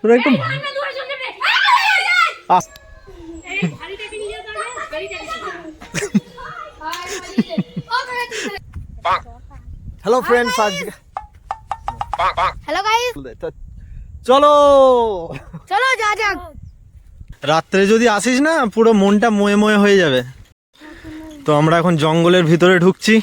তোরা hello friends আজকে hello guys চলো। চলো যা যাক রাত্রে যদি আসিস না পুরো মনটা ময়ে ময়ে হয়ে যাবে। তো আমরা এখন জঙ্গলের ভিতরে ঢুকছি।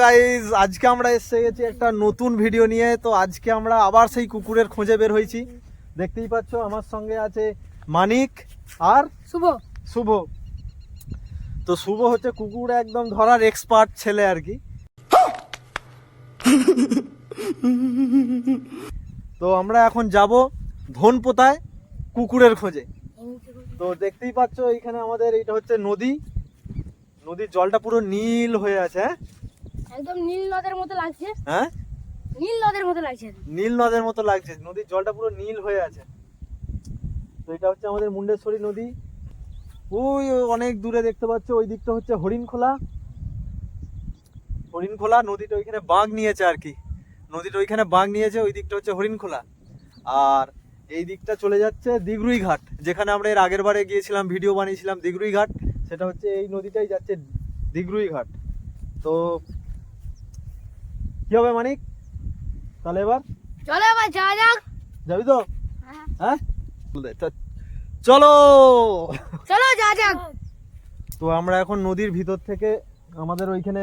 গাইজ আজকে আমরা এসে গেছি একটা নতুন ভিডিও নিয়ে। তো আজকে আমরা আবার সেই কুকুরের খোঁজে বের হয়েছি। দেখতেই পাচ্ছ আমার সঙ্গে আছে মানিক আর শুভ। শুভ। তো শুভ হচ্ছে কুকুর একদম ধরার এক্সপার্ট ছেলে আর কি। তো আমরা এখন যাব ধনপোতায় কুকুরের খোঁজে। তো দেখতেই পাচ্ছ এইখানে আমাদের এইটা হচ্ছে নদী। নদীর জলটা পুরো নীল হয়ে আছে হ্যাঁ? একদম নীল নদের মতো লাগছে। হ্যাঁ? নীল নদের মতো লাগছে নীল নদের মতো লাগছে। নদীর জলটা পুরো নীল হয়ে আছে। তো এটা হচ্ছে আমাদের মুন্ডেশ্বরী নদী। ওই অনেক দূরে দেখতে পাচ্ছ ওই দিকটা হচ্ছে হরিণখোলা। হরিণখোলা নদীটা ওইখানে বাঁক নিয়েছে আর কি। নদীটা ওইখানে বাঁক নিয়েছে ওই দিকটা হচ্ছে হরিণখোলা। আর এই দিকটা চলে যাচ্ছে দিগরুই ঘাট যেখানে আমরা এর আগের বারে গিয়েছিলাম ভিডিও বানিয়েছিলাম দিগরুই ঘাট। সেটা হচ্ছে এই নদীটাই যাচ্ছে দিগরুই ঘাট। তো কি হবে মানিক? তাহলে এবার? চলো এবার যা যাক। যাবি তো? হ্যাঁ। তা চলো! চলো যা যাক। তো আমরা এখন নদীর ভিতর থেকে আমাদের ওইখানে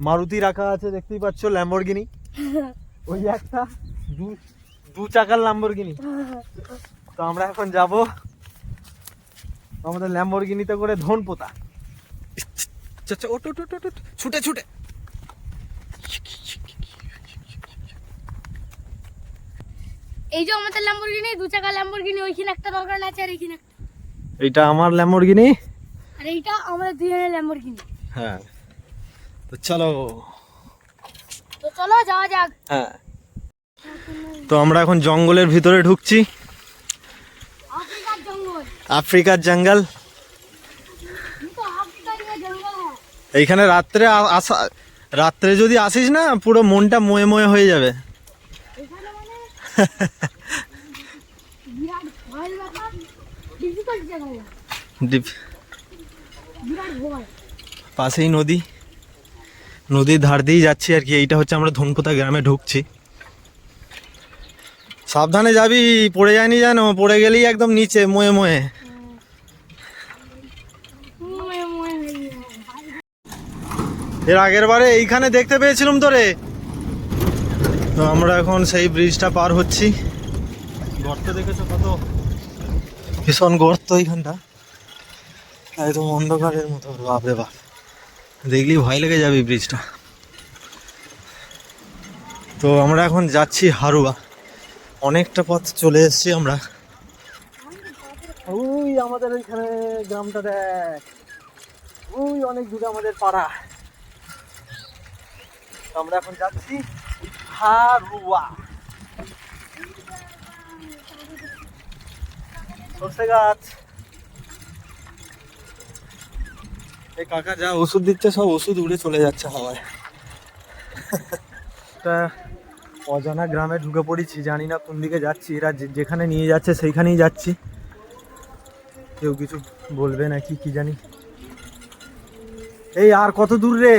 মারুতি রাখা আছে দেখতেই পাচ্ছ ল্যাম্বরগিনি ওই একটা দু দু চাকার ল্যাম্বরগিনি তো আমরা এখন যাব আমাদের ল্যাম্বরগিনিতে করে ধন পোতা ছুটে ছুটে। এই যে আমাদের ল্যাম্বরগিনি দু চাকা ল্যাম্বরগিনি ওইখানে একটা দরকার আছে আর এইখানে একটা। এইটা আমার ল্যাম্বরগিনি আর এইটা আমাদের দুজনের ল্যাম্বরগিনি হ্যাঁ। তো চলো। তো চলো যাওয়া যাক। হ্যাঁ। তো আমরা এখন জঙ্গলের ভিতরে ঢুকছি। আফ্রিকার জঙ্গল। है এইখানে রাত্রে আসা রাত্রে যদি আসিস না পুরো মনটা ময়ে ময়ে হয়ে যাবে। পাশেই নদী। নদীর ধার দিয়েই যাচ্ছি আর কি এইটা হচ্ছে আমরা ধনপোতা গ্রামে ঢুকছি। সাবধানে যাবি পড়ে যায়নি জানো পড়ে গেলেই একদম নিচে ময়ে ময়ে ময়ে হয়ে যায়। এর আগের বারে এইখানে দেখতে পেয়েছিলাম তোরে। তো আমরা এখন সেই ব্রিজটা পার হচ্ছি। গর্ত দেখেছ কত? ভীষণ গর্ত এইখানটা। একদম অন্ধকারের মতো। বাপরে বাপ। দেখলেই ভয় লেগে যাবে এই ব্রিজটা তো আমরা এখন যাচ্ছি হারুয়া অনেকটা পথ চলে এসেছি আমরা। ওই আমাদের ওইখানে গ্রামটা দেখ। ওই অনেক দূরে আমাদের পাড়া। তো আমরা এখন যাচ্ছি হারুয়া সর্ষে গাছ। এই কাকা যা ওষুধ দিচ্ছে, সব ওষুধ উড়ে চলে যাচ্ছে হাওয়ায়। একটা অজানা গ্রামে ঢুকে পড়েছি, জানি না কোন দিকে যাচ্ছি। এরা যেখানে নিয়ে যাচ্ছে, সেইখানেই যাচ্ছি। কেউ কিছু বলবে নাকি, কি জানি। এই আর কত দূর রে?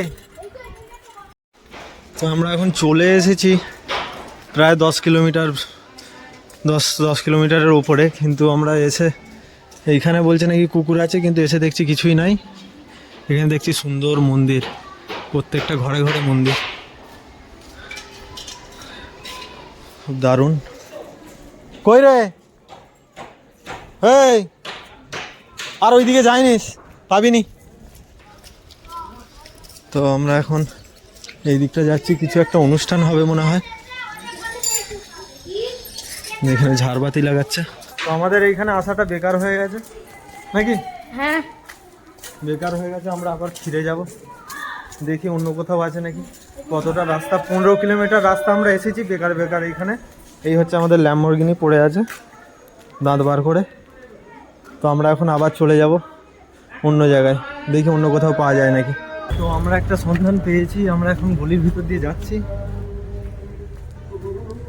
তো আমরা এখন চলে এসেছি প্রায় দশ কিলোমিটার, দশ দশ কিলোমিটারের ওপরে কিন্তু আমরা এসে এইখানে বলছে নাকি কুকুর আছে, কিন্তু এসে দেখছি কিছুই নাই। এখানে দেখছি সুন্দর মন্দির, প্রত্যেকটা ঘরে ঘরে মন্দির। খুব দারুণ। কই রে? এই, আর ওইদিকে যাইনিস, পাবিনি। তো আমরা এখন এই দিকটা যাচ্ছি কিছু একটা অনুষ্ঠান হবে মনে হয়। এখানে ঝাড়বাতি লাগাচ্ছে। তো আমাদের এইখানে আসাটা বেকার হয়ে গেছে নাকি? হ্যাঁ। বেকার হয়ে গেছে আমরা আবার ফিরে যাব। দেখি অন্য কোথাও আছে নাকি। কতটা রাস্তা পনেরো কিলোমিটার রাস্তা আমরা এসেছি বেকার বেকার এইখানে। এই হচ্ছে আমাদের ল্যাম্বরগিনি পড়ে আছে দাঁত বার করে। তো আমরা এখন আবার চলে যাব অন্য জায়গায়। দেখি অন্য কোথাও পাওয়া যায় নাকি। তো আমরা একটা সন্ধান পেয়েছি আমরা এখন গলির ভিতর দিয়ে যাচ্ছি।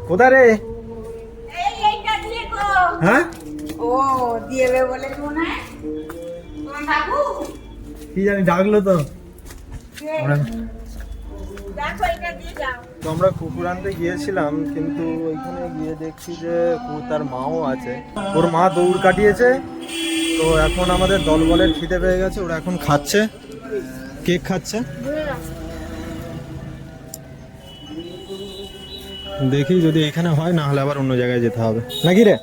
কোথায় রে? হ্যাঁ? ও দিয়েবে বলে মনে কি জানি ডাকলো তো। তো আমরা কুকুর আনতে গিয়েছিলাম কিন্তু ওইখানে গিয়ে দেখছি যে তার মাও আছে। ওর মা দৌড় কাটিয়েছে তো এখন আমাদের দলবলের খিদে পেয়ে গেছে ওরা এখন খাচ্ছে। কেক খাচ্ছে? দেখি যদি এখানে হয় না হলে আবার অন্য জায়গায় যেতে হবে। নাকি রে?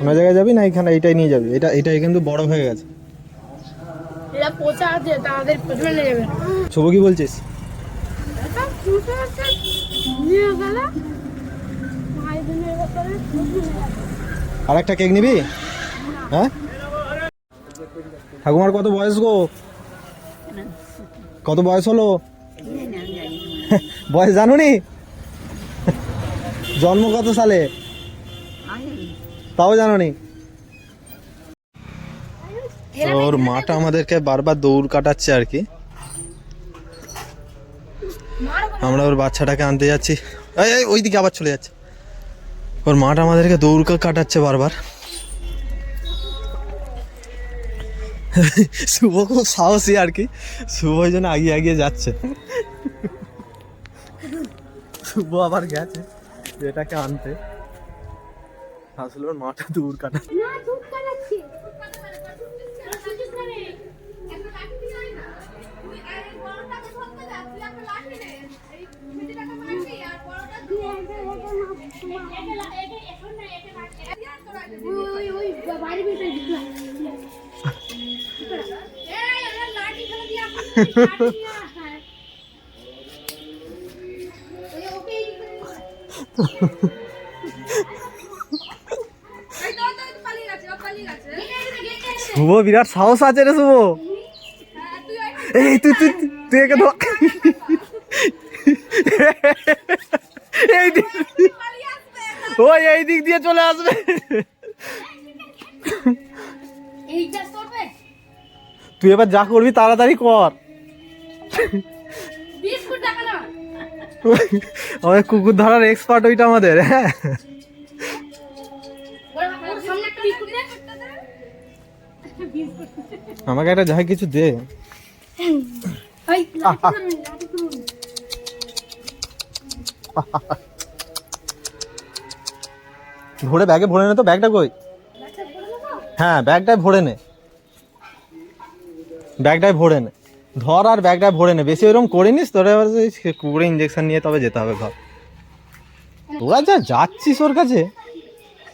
অন্য জায়গায় যাবি না এখানে এটাই নিয়ে যাবি? এটা এটাই কিন্তু বড় হয়ে গেছে। এটা পচা আছে তাদের পেছনে নিয়ে যাবে। শুভ কি বলছিস? এটা চুষে আছে নিয়ে গেলে ভাই বোনের ব্যাপারে আর একটা কেক নিবি? হ্যাঁ? ঠাকুমার কত বয়স গো? কত বয়স হলো? বয়স জানো নি জন্ম কত সালে? তাও জানো নি ওর মাটা আমাদেরকে বারবার দৌড় কাটাচ্ছে আর কি। আমরা ওর বাচ্চাটাকে আনতে যাচ্ছি। এই এই, ওইদিকে আবার চলে যাচ্ছে। ওর মাটা আমাদেরকে দৌড় কাটাচ্ছে বারবার। শুভ খুব সাহসী আর কি। শুভ ওই জন্য আগিয়ে আগিয়ে যাচ্ছে। শুভ আবার গেছে, এটাকে আনতে। আসলে ওর দূর কাটা। শুভ, বিরাট সাহস আছে রে শুভ। এই, তুই তুই তুই একে ধর। এই দিক এই দিক দিয়ে চলে আসবে। তুই এবার যা করবি, তাড়াতাড়ি কর। আমাদের কুকুর ধরার এক্সপার্ট ওইটা আমাদের হ্যাঁ। আমাকে একটা যাই কিছু দে। ভরে ব্যাগে ভরে নে তো, ব্যাগটা কই? হ্যাঁ ব্যাগটায় ভরে নে। ব্যাগটায় ভরে নে। ধর আর ব্যাগটা ভরে নে। বেশি ওরকম করে নিস তোরা এবার কুকুরে ইঞ্জেকশন নিয়ে তবে যেতে হবে ঘর তোরা যা যাচ্ছিস ওর কাছে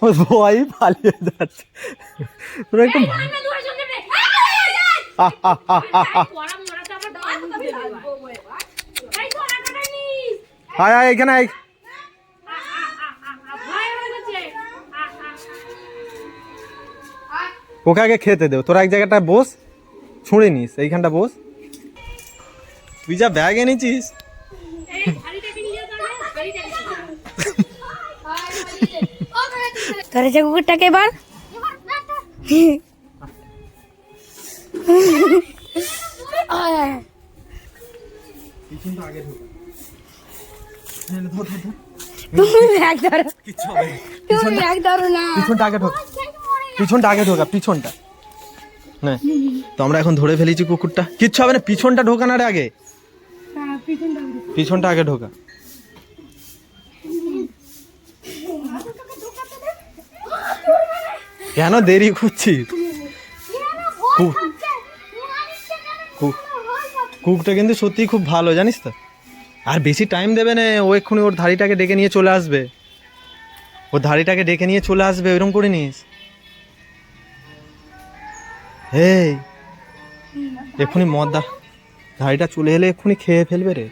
ও ভয় পালিয়ে যাচ্ছে। তোরা একটু আয় আয় এখানে আয়। ওকে আগে খেতে দেও তোরা এক জায়গাটায় বস ছুঁড়ে নিস এইখানটা বস। তুই যা ব্যাগ এনেছিস? ধরেছে কুকুরটাকে এবার পিছনটা আগে ঢোকা তুমি ব্যাগ ধরো কিচ্ছু হবে না। তুমি ব্যাগ ধরো না পিছনটা। না তো আমরা এখন ধরে ফেলেছি কুকুরটা। কিচ্ছু হবে না পিছনটা ঢোকানোর আগে। হ্যাঁ, পিছনটা আগে ঢোকা। কেন দেরি করছিস? কু- কু- কুকটা কিন্তু সত্যিই খুব ভালো, জানিস তো? আর বেশি টাইম দেবে না, ও এক্ষুনি ওর ধাড়িটাকে ডেকে নিয়ে চলে আসবে। ওর ধাড়িটাকে ডেকে নিয়ে চলে আসবে, ওইরকম করে নিস। এই, এক্ষুনি মদ দা গাড়িটা চলে এলে এক্ষুনি খেয়ে ফেলবে রে।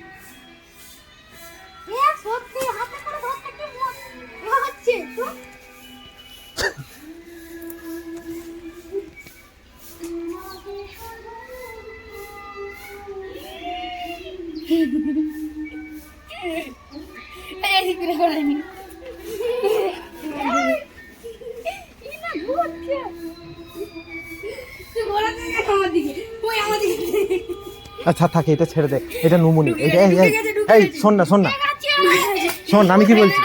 you আচ্ছা থাকে এটা ছেড়ে দে। এটা নুমুনি। এটা এই শোন না শোন না। শোন আমি কি বলছি?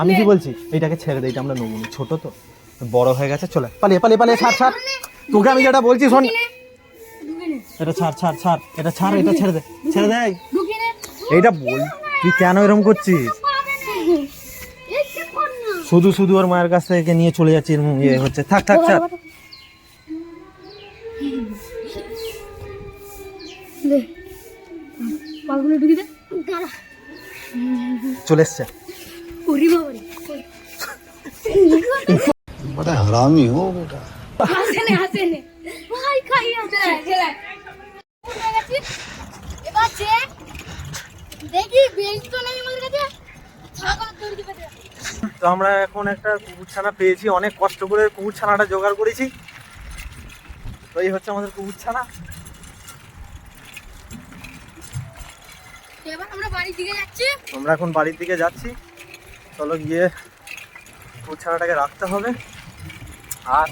আমি কি বলছি? এটাকে ছেড়ে দে এটা আমরা নুমুনি। ছোট তো। বড় হয়ে গেছে চলে। পালিয়ে পালিয়ে পালিয়ে ছাড় ছাড়। তোকে আমি যেটা বলছি শোন। এটা ছাড় ছাড় ছাড়। এটা ছাড় এটা ছেড়ে দে। ছেড়ে দে। এই। এইটা বল তুই কেন এরকম করছিস? শুধু শুধু ওর মায়ের কাছ থেকে নিয়ে চলে যাচ্ছি এরকম ইয়ে হচ্ছে। থাক থাক থাক তো আমরা এখন একটা কুকুর ছানা পেয়েছি। অনেক কষ্ট করে কুকুর ছানাটা জোগাড় করেছি। তো এই হচ্ছে আমাদের কুকুর ছানা এবার আমরা বাড়ির দিকে যাচ্ছি। আমরা এখন বাড়ির দিকে যাচ্ছি। চলো গিয়ে ছানাটাকে রাখতে হবে। আর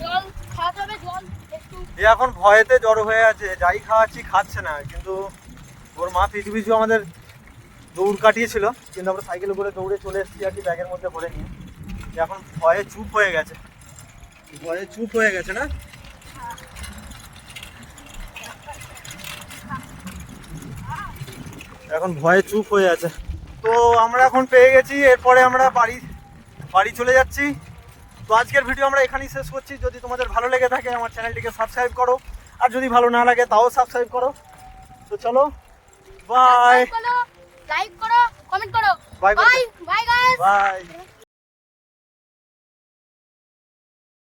জল খাওয়াতে হবে জল একটু। এ এখন ভয়েতে জড়ো হয়ে আছে যাই খাওয়াচ্ছি খাচ্ছে না। কিন্তু ওর মা পিছু পিছু আমাদের দৌড় কাটিয়েছিল। কিন্তু আমরা সাইকেলে করে দৌড়ে চলে এসেছি আর কি ব্যাগের মধ্যে ভরে নিয়ে। এখন ভয়ে চুপ হয়ে গেছে। ভয়ে চুপ হয়ে গেছে না? এখন ভয়ে চুপ হয়ে আছে। তো আমরা এখন পেয়ে গেছি এরপরে আমরা বাড়ি বাড়ি চলে যাচ্ছি। তো আজকের ভিডিও আমরা এখানেই শেষ করছি। যদি তোমাদের ভালো লেগে থাকে আমার চ্যানেলটিকে সাবস্ক্রাইব করো। আর যদি ভালো না লাগে তাও সাবস্ক্রাইব করো। তো চলো বাই লাইক করো কমেন্ট করো. Bye bye guys bye